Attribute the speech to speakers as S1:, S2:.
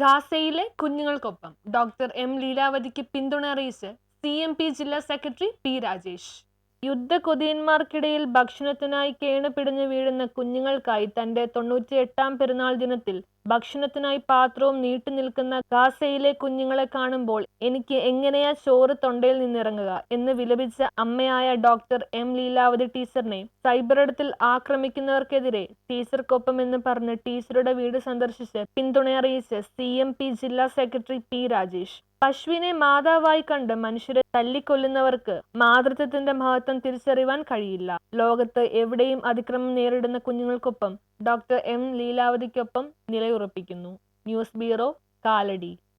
S1: ഗാസയിലെ കുഞ്ഞുങ്ങൾക്കൊപ്പം doctor M ലീലാവതിക്ക് പിന്തുണ അറിയിച്ച് സി എം പി ജില്ലാ സെക്രട്ടറി പി രാജേഷ്. യുദ്ധ കൊതിയന്മാർക്കിടയിൽ ഭക്ഷണത്തിനായി കേണുപിടിഞ്ഞു വീഴുന്ന കുഞ്ഞുങ്ങൾക്കായി തന്റെ തൊണ്ണൂറ്റി എട്ടാം പെരുന്നാൾ ദിനത്തിൽ ഭക്ഷണത്തിനായി പാത്രവും നീട്ടി നിൽക്കുന്ന ഗാസയിലെ കുഞ്ഞുങ്ങളെ കാണുമ്പോൾ എനിക്ക് എങ്ങനെയാ ചോറ് തൊണ്ടയിൽ നിന്നിറങ്ങുക എന്ന് വിലപിച്ച അമ്മയായ ഡോക്ടർ എം ലീലാവതി ടീച്ചറിനെ സൈബറിടത്തിൽ ആക്രമിക്കുന്നവർക്കെതിരെ ടീച്ചർക്കൊപ്പം എന്ന് പറഞ്ഞ് ടീച്ചറുടെ വീട് സന്ദർശിച്ച് പിന്തുണയറിയിച്ച് സി എം പി ജില്ലാ സെക്രട്ടറി പി രാജേഷ്. പശുവിനെ മാതാവായി കണ്ട് മനുഷ്യരെ തല്ലിക്കൊല്ലുന്നവർക്ക് മാതൃത്വത്തിന്റെ മഹത്വം തിരിച്ചറിയുവാൻ കഴിയില്ല. ലോകത്ത് എവിടെയും അതിക്രമം നേരിടുന്ന കുഞ്ഞുങ്ങൾക്കൊപ്പം ഡോക്ടർ എം ലീലാവതിക്കൊപ്പം നിലയുറപ്പിക്കുന്നു. News bureau Kalady.